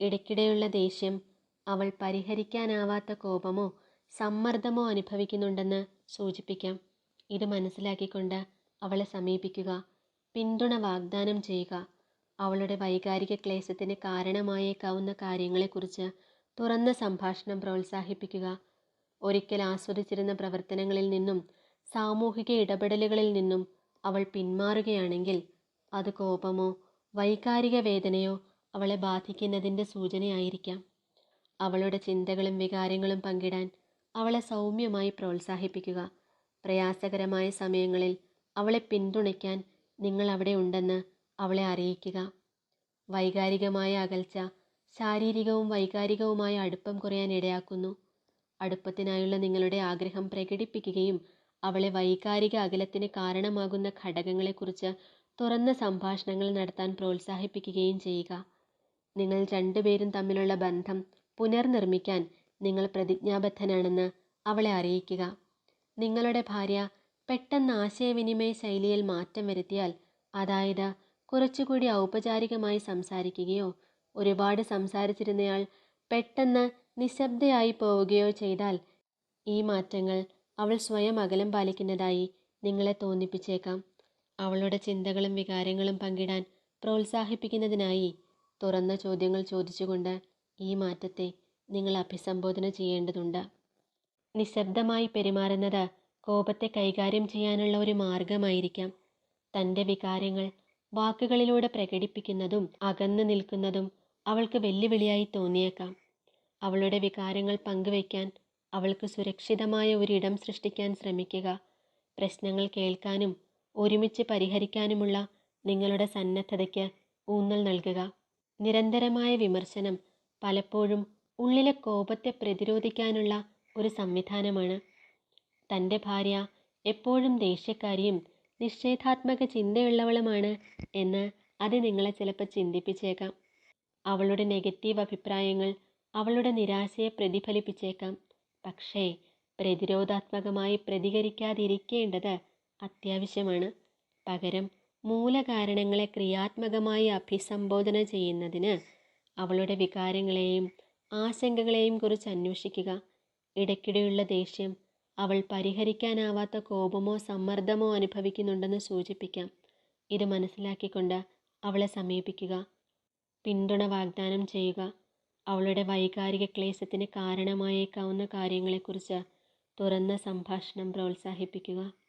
ഇടയ്ക്കിടെയുള്ള ദേഷ്യം അവൾ പരിഹരിക്കാനാവാത്ത കോപമോ സമ്മർദ്ദമോ അനുഭവിക്കുന്നുണ്ടെന്ന് സൂചിപ്പിക്കാം. ഇത് മനസ്സിലാക്കിക്കൊണ്ട് അവളെ സമീപിക്കുക പിന്തുണ വാഗ്ദാനം ചെയ്യുക. അവളുടെ വൈകാരിക ക്ലേശത്തിന് കാരണമായേക്കാവുന്ന കാര്യങ്ങളെക്കുറിച്ച് തുറന്ന സംഭാഷണം പ്രോത്സാഹിപ്പിക്കുക. ഒരിക്കൽ ആസ്വദിച്ചിരുന്ന പ്രവർത്തനങ്ങളിൽ നിന്നും സാമൂഹിക ഇടപെടലുകളിൽ നിന്നും അവൾ പിന്മാറുകയാണെങ്കിൽ അത് കോപമോ വൈകാരിക വേദനയോ അവളെ ബാധിക്കുന്നതിന്റെ സൂചനയായിരിക്കാം. അവളുടെ ചിന്തകളും വികാരങ്ങളും പങ്കിടാൻ അവളെ സൗമ്യമായി പ്രോത്സാഹിപ്പിക്കുക. പ്രയാസകരമായ സമയങ്ങളിൽ അവളെ പിന്തുണയ്ക്കാൻ നിങ്ങൾ അവിടെ ഉണ്ടെന്ന് അവളെ അറിയിക്കുക. വൈകാരികമായ അകൽച്ച ശാരീരികവും വൈകാരികവുമായ അടുപ്പം കുറയാൻ ഇടയാക്കുന്നു. അടുപ്പത്തിനായുള്ള നിങ്ങളുടെ ആഗ്രഹം പ്രകടിപ്പിക്കുകയും അവളെ വൈകാരിക അകലത്തിന് കാരണമാകുന്ന ഘടകങ്ങളെക്കുറിച്ച് തുറന്ന സംഭാഷണങ്ങൾ നടത്താൻ പ്രോത്സാഹിപ്പിക്കുകയും ചെയ്യുക. നിങ്ങൾ രണ്ടുപേരും തമ്മിലുള്ള ബന്ധം പുനർനിർമ്മിക്കാൻ നിങ്ങൾ പ്രതിജ്ഞാബദ്ധനാണെന്ന് അവളെ അറിയിക്കുക. നിങ്ങളുടെ ഭാര്യ പെട്ടെന്ന് ആശയവിനിമയ ശൈലിയിൽ മാറ്റം വരുത്തിയാൽ അതായത് കുറച്ചുകൂടി ഔപചാരികമായി സംസാരിക്കുകയോ ഒരുപാട് സംസാരിച്ചിരുന്നയാൾ പെട്ടെന്ന് നിശബ്ദയായി പോവുകയോ ചെയ്താൽ ഈ മാറ്റങ്ങൾ അവൾ സ്വയം അകലം പാലിക്കുന്നതായി നിങ്ങളെ തോന്നിപ്പിച്ചേക്കാം. അവളുടെ ചിന്തകളും വികാരങ്ങളും പങ്കിടാൻ പ്രോത്സാഹിപ്പിക്കുന്നതിനായി തുറന്ന ചോദ്യങ്ങൾ ചോദിച്ചുകൊണ്ട് ഈ മാറ്റത്തെ നിങ്ങൾ അഭിസംബോധന ചെയ്യേണ്ടതുണ്ട്. നിശബ്ദമായി പെരുമാറുന്നത് കോപത്തെ കൈകാര്യം ചെയ്യാനുള്ള ഒരു മാർഗമായിരിക്കാം. തന്റെ വികാരങ്ങൾ വാക്കുകളിലൂടെ പ്രകടിപ്പിക്കുന്നതും അകന്നു നിൽക്കുന്നതും അവൾക്ക് വെല്ലുവിളിയായി തോന്നിയേക്കാം. അവളുടെ വികാരങ്ങൾ പങ്കുവയ്ക്കാൻ അവൾക്ക് സുരക്ഷിതമായ ഒരിടം സൃഷ്ടിക്കാൻ ശ്രമിക്കുക. പ്രശ്നങ്ങൾ കേൾക്കാനും ഒരുമിച്ച് പരിഹരിക്കാനുമുള്ള നിങ്ങളുടെ സന്നദ്ധതയ്ക്ക് ഊന്നൽ നൽകുക. നിരന്തരമായ വിമർശനം പലപ്പോഴും ഉള്ളിലെ കോപത്തെ പ്രതിരോധിക്കാനുള്ള ഒരു സംവിധാനമാണ്. തന്റെ ഭാര്യ എപ്പോഴും ദേഷ്യക്കാരിയും നിഷേധാത്മക ചിന്തയുള്ളവളുമാണ് എന്ന് അത് നിങ്ങളെ ചിലപ്പോൾ ചിന്തിപ്പിച്ചേക്കാം. അവളുടെ നെഗറ്റീവ് അഭിപ്രായങ്ങൾ അവളുടെ നിരാശയെ പ്രതിഫലിപ്പിച്ചേക്കാം. പക്ഷേ പ്രതിരോധാത്മകമായി പ്രതികരിക്കാതിരിക്കേണ്ടത് അത്യാവശ്യമാണ്. പകരം മൂലകാരണങ്ങളെ ക്രിയാത്മകമായി അഭിസംബോധന ചെയ്യുന്നതിന് അവളുടെ വികാരങ്ങളെയും ആശങ്കകളെയും കുറിച്ച് അന്വേഷിക്കുക. ഇടയ്ക്കിടെയുള്ള ദേഷ്യം അവൾ പരിഹരിക്കാനാവാത്ത കോപമോ സമ്മർദ്ദമോ അനുഭവിക്കുന്നുണ്ടെന്ന് സൂചിപ്പിക്കാം. ഇത് മനസ്സിലാക്കിക്കൊണ്ട് അവളെ സമീപിക്കുക. പിന്തുണ വാഗ്ദാനം ചെയ്യുക. അവളുടെ വൈകാരിക ക്ലേശത്തിന് കാരണമായേക്കാവുന്ന കാര്യങ്ങളെക്കുറിച്ച് തുറന്ന സംഭാഷണം പ്രോത്സാഹിപ്പിക്കുക.